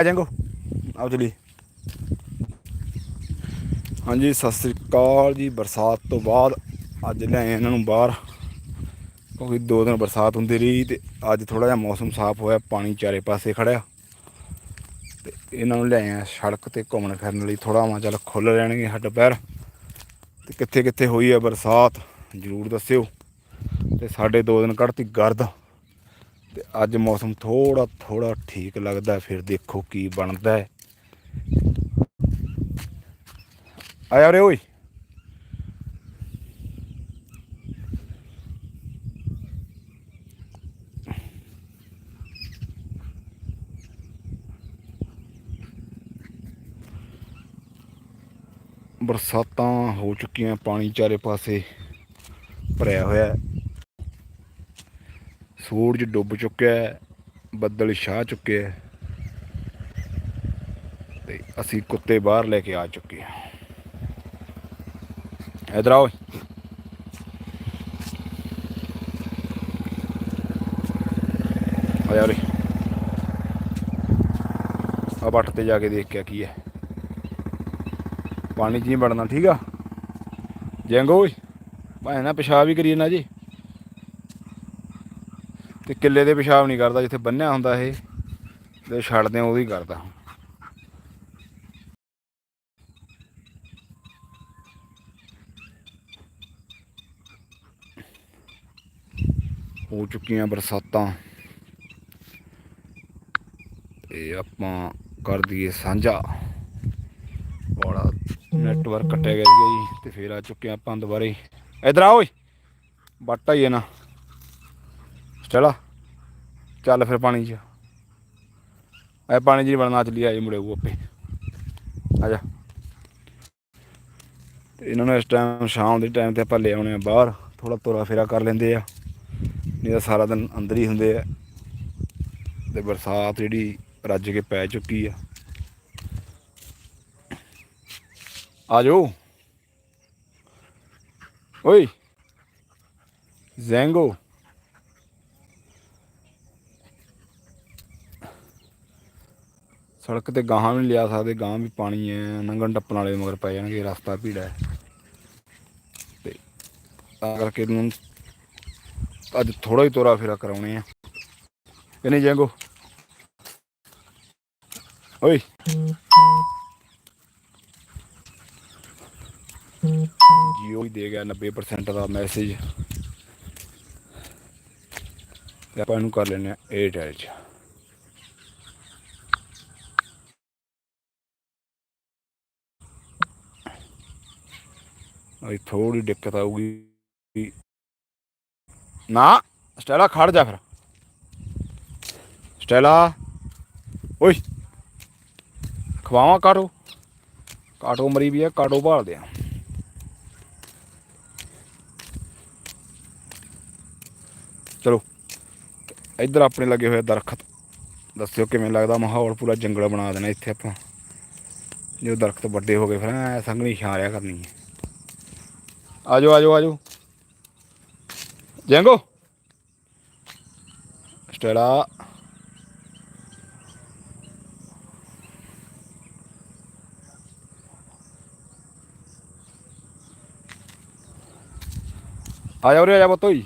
ਆ ਜਾਂਗੋ। ਆਓ ਚਲੀ ਹਾਂਜੀ, ਸਤਿ ਸ੍ਰੀ ਅਕਾਲ ਜੀ। ਬਰਸਾਤ ਤੋਂ ਬਾਅਦ ਅੱਜ ਲਿਆਏ ਇਹਨਾਂ ਨੂੰ ਬਾਹਰ, ਕਿਉਂਕਿ ਦੋ ਦਿਨ ਬਰਸਾਤ ਹੁੰਦੀ ਰਹੀ ਤੇ ਅੱਜ ਥੋੜਾ ਜਿਹਾ ਮੌਸਮ ਸਾਫ਼ ਹੋਇਆ, ਪਾਣੀ ਚਾਰੇ ਪਾਸੇ ਖੜਿਆ। ਤੇ ਇਹਨਾਂ ਨੂੰ ਲਿਆਏ ਆ ਸੜਕ ਤੇ ਘੁੰਮਣ ਫਿਰਨ ਲਈ। ਥੋੜਾ ਮਾ ਚੱਲ ਖੁੱਲ ਰਹਿਣਗੇ ਹੱਡ ਪੈਰ। ਤੇ ਕਿੱਥੇ ਕਿੱਥੇ ਹੋਈ ਹੈ ਬਰਸਾਤ, ਜਰੂਰ ਦੱਸਿਓ। ਤੇ ਸਾਡੇ ਦੋ ਦਿਨ ਕੱਢਤੀ ਗਰਦ। ਤੇ ਅੱਜ ਮੌਸਮ ਥੋੜਾ ਥੋੜਾ ਠੀਕ ਲੱਗਦਾ ਫਿਰ ਦੇਖੋ ਕੀ ਬਣਦਾ ਹੈ। ਆਇਆ ਰੇ ਓਏ। ਬਰਸਾਤਾਂ ਹੋ ਚੁੱਕੀਆਂ, ਪਾਣੀ ਚਾਰੇ ਪਾਸੇ ਭਰਿਆ ਹੋਇਆ ਸੂਰਜ ਡੁੱਬ ਚੁੱਕਿਆ ਹੈ, ਬੱਦਲ ਛਾ ਚੁੱਕੇ ਹੈ ਤੇ ਅਸੀਂ ਕੁੱਤੇ ਬਾਹਰ ਲੈ ਕੇ ਆ ਚੁੱਕੇ ਹਾਂ। ਇਧਰ ਆਓ। ਆ ਜਾ ਆ ਬੱਟ ਤੇ ਜਾ ਕੇ ਦੇਖ ਕੇ ਕੀ ਹੈ। ਪਾਣੀ 'ਚ ਨਹੀਂ ਵੜਨਾ, ਠੀਕ ਆ? ਜੰਗੋ ਓਏ, ਭਾਵੇਂ ਨਾ ਪਿਸ਼ਾਬ ਹੀ ਕਰੀਏ ਨਾ ਜੀ। ਤੇ ਕਿੱਲੇ ਦੇ ਪਿਸ਼ਾਬ ਨਹੀਂ ਕਰਦਾ ਜਿੱਥੇ ਬੰਨਿਆ ਹੁੰਦਾ ਇਹ, ਤੇ ਛੱਡਦੇ ਆ ਉਹਦੀ ਕਰਦਾ। ਹੋ ਚੁੱਕੀਆਂ ਬਰਸਾਤਾਂ। ਤੇ ਆਪਾਂ ਕਰ ਦਈਏ ਸਾਂਝਾ। ਬੜਾ ਨੈਟਵਰਕ ਕੱਟਿਆ ਗਿਆ ਸੀਗਾ ਜੀ, ਤੇ ਫੇਰ ਆ ਚੁੱਕੇ ਆਪਾਂ ਦੁਬਾਰੇ। ਇਧਰ ਆ ਓਏ ਬੱਟ ਆਈ ਹੈ ਨਾ ਚਲਾ। ਚੱਲ ਫਿਰ ਪਾਣੀ 'ਚ। ਐ ਪਾਣੀ 'ਚ ਨਹੀਂ ਬਣਨਾ ਚੱਲੀ ਆਏ ਮੁੜੇ ਉਹ ਆਪੇ। ਆ ਜਾ। ਤੇ ਇਹਨਾਂ ਨੂੰ ਇਸ ਟਾਈਮ ਸ਼ਾਮ ਦੇ ਟਾਈਮ ਤੇ ਆਪਾਂ ਲੈ ਆਉਣੇ ਆ ਬਾਹਰ। ਥੋੜਾ ਤੋਰਾ ਫੇਰਾ ਕਰ ਲੈਂਦੇ ਆ। ਨਹੀਂ ਤਾਂ ਸਾਰਾ ਦਿਨ ਅੰਦਰ ਹੀ ਹੁੰਦੇ ਆ। ਤੇ ਬਰਸਾਤ ਜਿਹੜੀ ਰੱਜ ਕੇ ਪੈ ਚੁੱਕੀ ਆ। ਆ ਜਾਓ। ਓਏ। ਜ਼ੈਂਗੋ ਸੜਕ ਤੇ ਗਾਹਾਂ ਵੀ ਨਹੀਂ ਲਿਆ ਸਕਦੇ ਗਾਂ ਵੀ ਪਾਣੀ ਹੈ ਨੰਗਣ ਟੱਪਣ ਵਾਲੇ ਮਗਰ ਪੈ ਜਾਣਗੇ, ਰਸਤਾ ਭੀੜਾ ਹੈ ਤੇ ਤਾਂ ਕਰਕੇ ਨੂੰ ਅੱਜ ਥੋੜਾ ਹੀ ਤੋਰਾ ਫੇਰਾ ਕਰਾਉਣੇ ਆ। ਕਿ ਨਹੀਂ ਜੰਗੋ। ਓਏ। ਜੀਓ ਹੀ ਦੇ ਗਿਆ 90% ਦਾ ਮੈਸੇਜ ਆਪਾਂ ਇਹਨੂੰ ਕਰ ਲੈਣੇ ਆ 에ਅਰਟੈਲ ਚ। ਅਈ ਥੋੜੀ ਦਿੱਕਤ ਆਊਗੀ। ਨਾ, ਸਟੈਲਾ ਖੜ ਜਾ ਫਿਰ। ਸਟੈਲਾ, ਓਏ। ਖਵਾਵਾਂ ਕਾਟੋ? ਕਾਟੋ ਮਰੀ ਵੀ ਆ, ਕਾਟੋ ਭਾਲਦੇ ਆ। ਚਲੋ, ਇੱਧਰ ਆਪਣੇ ਲੱਗੇ ਹੋਏ ਦਰਖਤ। ਦੱਸਿਓ ਕਿਵੇਂ ਲੱਗਦਾ, ਮਾਹੌਲ ਪੂਰਾ ਜੰਗਲ ਬਣਾ ਦੇਣਾ ਇੱਥੇ ਆਪਾਂ। ਜੋ ਦਰਖਤ ਵੱਡੇ ਹੋ ਗਏ ਫਿਰ, ਐ ਸੰਘਣੀ ਛਾਂ ਰਿਆ ਕਰਨੀ ਹੈ ਆਜੋ ਆਜੋ ਆਜੋ ਜੰਗੋ ਸਟੇਲਾ ਆ ਜਾ ਉਰੇ ਆ ਜਾ ਬਤੋਈ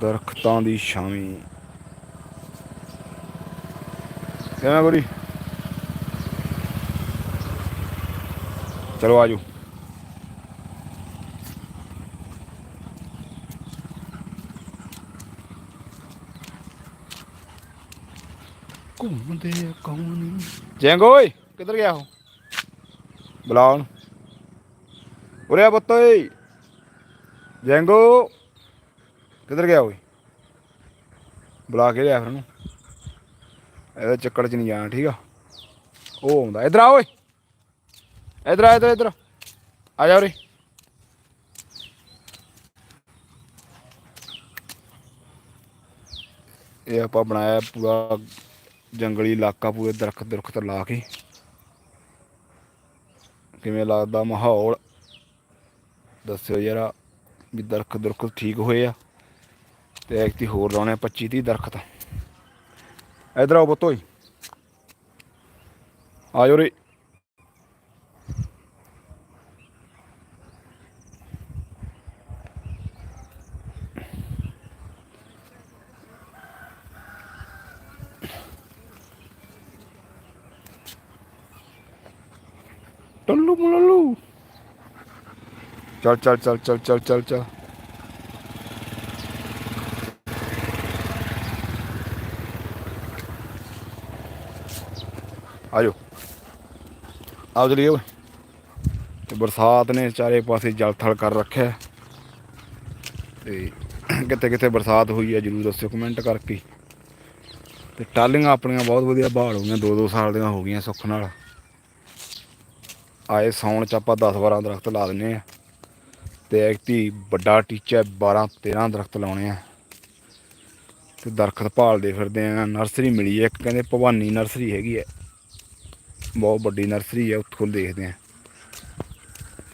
ਦਰਖਤਾਂ ਦੀ ਛਾਵੇਂ। ਕਿਵੇਂ ਗੋਰੀ ਚਲੋ ਆਜੋ ਘੁੰਮਦੇ ਕੌਣ ਜੈਂਗੋ ਓਏ ਕਿੱਧਰ ਗਿਆ ਉਹ? ਬੁਲਾ ਉਹਨੂੰ। ਉਰੇ ਆ ਪੁੱਤ ਓਏ। ਜੈਂਗੋ। ਕਿੱਧਰ ਗਿਆ ਓਏ? ਬੁਲਾ ਕੇ ਲਿਆ ਫਿਰ ਉਹਨੂੰ। ਇਹਦਾ ਚੱਕੜ 'ਚ ਨਹੀਂ ਜਾਣਾ, ਠੀਕ ਆ? ਉਹ ਆਉਂਦਾ। ਇਧਰ ਆ ਓਏ। ਇਧਰ ਆ, ਇਧਰ ਇਧਰ। ਆ ਜਾ ਉਰੇ। ਇਹ ਆਪਾਂ ਬਣਾਇਆ ਪੂਰਾ ਜੰਗਲੀ ਇਲਾਕਾ, ਪੂਰੇ ਦਰਖਤ ਦਰਖਤ ਲਾ ਕੇ। ਕਿਵੇਂ ਲੱਗਦਾ ਮਾਹੌਲ? ਦੱਸਿਓ ਯਾਰ, ਵੀ ਦਰਖਤ ਦਰਖਤ ਠੀਕ ਹੋਏ ਆ। ਤੇ ਐਕਤੀ ਹੋਰ ਲਾਉਣੇ ਆ 25 30 ਦਰਖਤ। ਇਧਰ ਆਓ ਬਤੋਈ ਆ ਜਾਓ ਰੇ। ਟੱਲੂ ਮਲੂ ਚੱਲ ਚੱਲ ਚੱਲ ਚੱਲ ਚੱਲ ਚੱਲ ਚੱਲ। ਆਜੋ। ਆਓ ਚਲੀਏ ਓਏ। ਤੇ ਬਰਸਾਤ ਨੇ ਚਾਰੇ ਪਾਸੇ ਜਲ ਥਲ ਕਰ ਰੱਖਿਆ। ਹੈ। ਤੇ ਕਿਤੇ ਕਿਤੇ ਬਰਸਾਤ ਹੋਈ ਹੈ ਜਰੂਰ ਦੱਸਿਓ ਕਮੈਂਟ ਕਰਕੇ। ਤੇ ਟਾਲੀਆਂ ਆਪਣੀਆਂ ਬਹੁਤ ਵਧੀਆ ਬਹਾਲ ਹੋ ਗਈਆਂ 2-2 ਸਾਲ ਦੀਆਂ ਹੋ ਗਈਆਂ ਸੁੱਖ ਨਾਲ। ਆਏ ਸੌਣ ਚ ਆਪਾਂ 10-12 ਦਰਖਤ ਲਾ ਦਿੰਨੇ ਆ। ਤੇ ਐਕਟੀ ਵੱਡਾ ਟੀਚਾ 12-13 ਦਰਖਤ ਲਾਉਣੇ ਆ। ਤੇ ਦਰਖਤ ਭਾਲਦੇ ਫਿਰਦੇ ਆ, ਨਰਸਰੀ ਮਿਲੀ ਹੈ ਇੱਕ ਕਹਿੰਦੇ ਭਵਾਨੀ ਨਰਸਰੀ ਹੈਗੀ ਹੈ ਬਹੁਤ ਵੱਡੀ ਨਰਸਰੀ ਹੈ ਉੱਥੋਂ ਦੇਖਦੇ ਆ।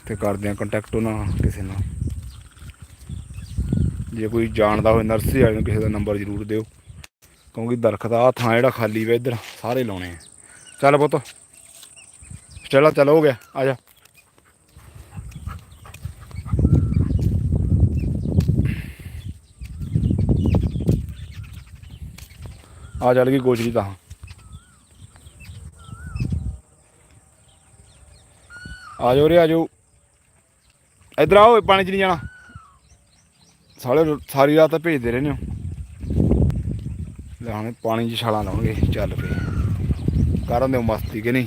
ਤੇ ਕਰਦੇ ਆ ਕੰਟੈਕਟ ਉਹਨਾਂ ਕਿਸੇ ਨਾਲ। ਜੇ ਕੋਈ ਜਾਣਦਾ ਹੋਵੇ ਨਰਸਰੀ ਵਾਲੇ ਨੂੰ, ਕਿਸੇ ਦਾ ਨੰਬਰ ਜ਼ਰੂਰ ਦਿਓ। ਕਿਉਂਕਿ ਦਰਖਤ ਆ ਥਾਂ ਜਿਹੜਾ ਖਾਲੀ ਵਾ, ਇੱਧਰ ਸਾਰੇ ਲਾਉਣੇ ਆ। ਚੱਲ ਪੁੱਤ। ਚਲਾ, ਚੱਲ, ਹੋ ਗਿਆ। ਆ ਜਾ। ਆ ਚੱਲ ਗਈ ਗੋਚਰੀ ਤਾਂ। ਆ ਜਾਓ ਰੇ ਆ ਜਾਓ ਇਧਰ ਆਓ, ਪਾਣੀ ਚ ਨਹੀਂ ਜਾਣਾ। ਸਾਲੇ ਸਾਰੀ ਰਾਤ ਤਾਂ ਭੇਜਦੇ ਰਹਿੰਦੇ ਹੋ। ਲੈ ਹੁਣ ਪਾਣੀ 'ਚ ਛਾਲਾਂ ਲਾਉਣਗੇ, ਚੱਲ ਪਏ ਕਰਨ ਦਿਓ ਮਸਤੀ ਕਿ ਨਹੀਂ?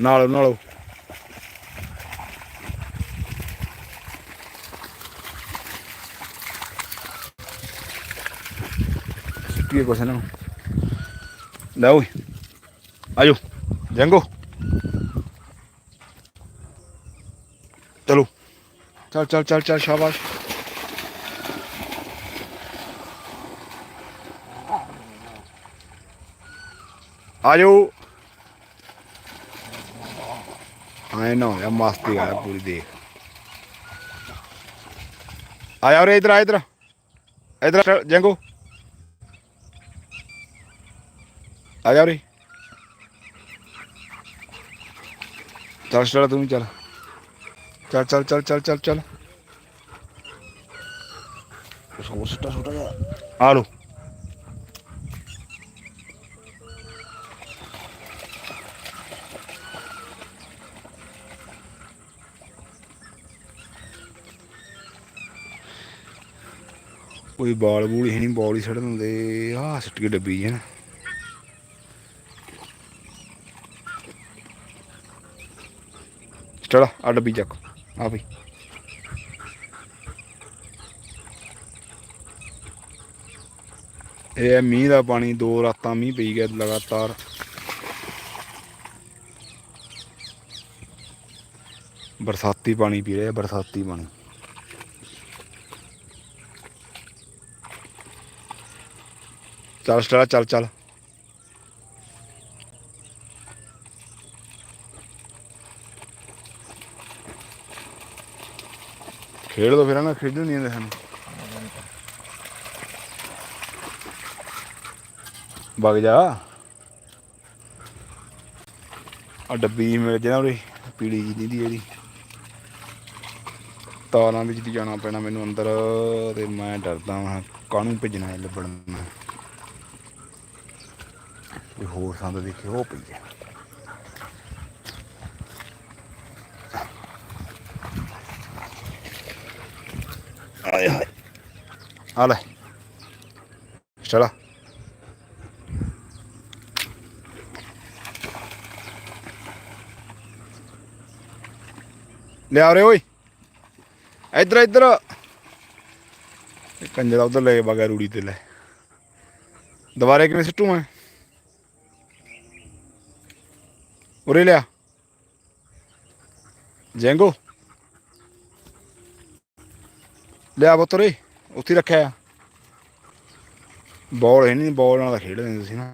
ਨਾਲੋ ਨਾਲੋ। ਕੀ ਕੁਛ ਨਾ ਲੈ ਓਏ ਆਜੋ ਜੰਗੋ ਚਲੋ ਚੱਲ ਚੱਲ ਚੱਲ ਚੱਲ ਸ਼ਾਬਾਸ਼ ਆਜੋ ਆਏ ਨਾ ਹੋਇਆ ਮਸਤੀ ਆ ਪੂਰੀ ਦੇਖ ਆਇਆ ਰੇ ਇਧਰ ਆ ਇਧਰ ਇਧਰ ਜੰਗੋ ਆ ਜਾ ਰੇ ਚੱਲ ਚੱਲ ਤੂੰ ਵੀ ਚੱਲ। ਚੱਲ ਚੱਲ ਚੱਲ ਚੱਲ ਚੱਲ ਚੱਲ। ਉਸ ਕੋ ਸੁੱਟਾ ਸੁੱਟਾ ਜਾ ਆ ਲੋ ਕੋਈ ਬਾਲ ਬੂਲ ਹੀ ਨਹੀਂ ਬੋਲ ਹੀ ਛੱਡ ਦਿੰਦੇ। ਆਹ ਸਿੱਟ ਕੇ ਡੱਬੀ ਹੈ ਚੜਾ ਆ ਡੱਬੀ ਚੱਕ। ਆ ਵੀ। ਇਹ ਹੈ ਮੀਂਹ ਦਾ ਪਾਣੀ, ਦੋ ਰਾਤਾਂ ਮੀਂਹ ਪਈ ਗਿਆ ਲਗਾਤਾਰ। ਬਰਸਾਤੀ ਪਾਣੀ ਪੀ ਰਿਹਾ, ਬਰਸਾਤੀ ਪਾਣੀ। ਚੱਲ ਸਟਾਰਾ ਚੱਲ ਚੱਲ। ਖੇਡ ਦੋ ਫਿਰ ਨਾ, ਖੇਡਣ ਨਹੀਂ ਆਉਂਦੇ ਸਾਨੂੰ। ਵਗ ਜਾ। ਆ ਡੱਬੀ ਮਿਲ ਜੇ ਨਾ ਉਰੇ ਪੀੜੀ ਜੀ ਦੀ ਇਹਦੀ ਤਾਰਾਂ ਵਿੱਚ ਦੀ ਜਾਣਾ ਪੈਣਾ ਮੈਨੂੰ ਅੰਦਰ, ਤੇ ਮੈਂ ਡਰਦਾ ਹਾਂ ਕਾਹਨੂੰ ਭੇਜਣਾ ਹੈ ਲੱਭਣ ਕੋਈ ਹੋਰ ਸੰਦ ਦੇਖੇ, ਉਹ ਪਈ ਹੈ। ਆਏ ਹਾਏ ਆ ਲੈ ਚਲਾ ਲਿਆ ਰੇ ਓਏ ਇੱਧਰ ਇੱਧਰ ਇਹ ਕੰਜਰਾ ਉਧਰ ਲੈ ਕੇ ਬਗਾ ਰੂੜੀ ਤੇ ਲੈ ਦੁਬਾਰੇ ਕਿਵੇਂ ਸਿੱਟੂ ਮੈਂ ਉਰੇ ਲਿਆ ਜੈਂਗੋ ਲਿਆ ਪੁੱਤਰੇ ਉੱਥੇ ਰੱਖਿਆ ਬੋਲ ਹੈ ਨਹੀਂ ਬੋਲ ਨਾਲ ਤਾਂ ਖੇਡਦੇ ਤੁਸੀਂ ਨਾ।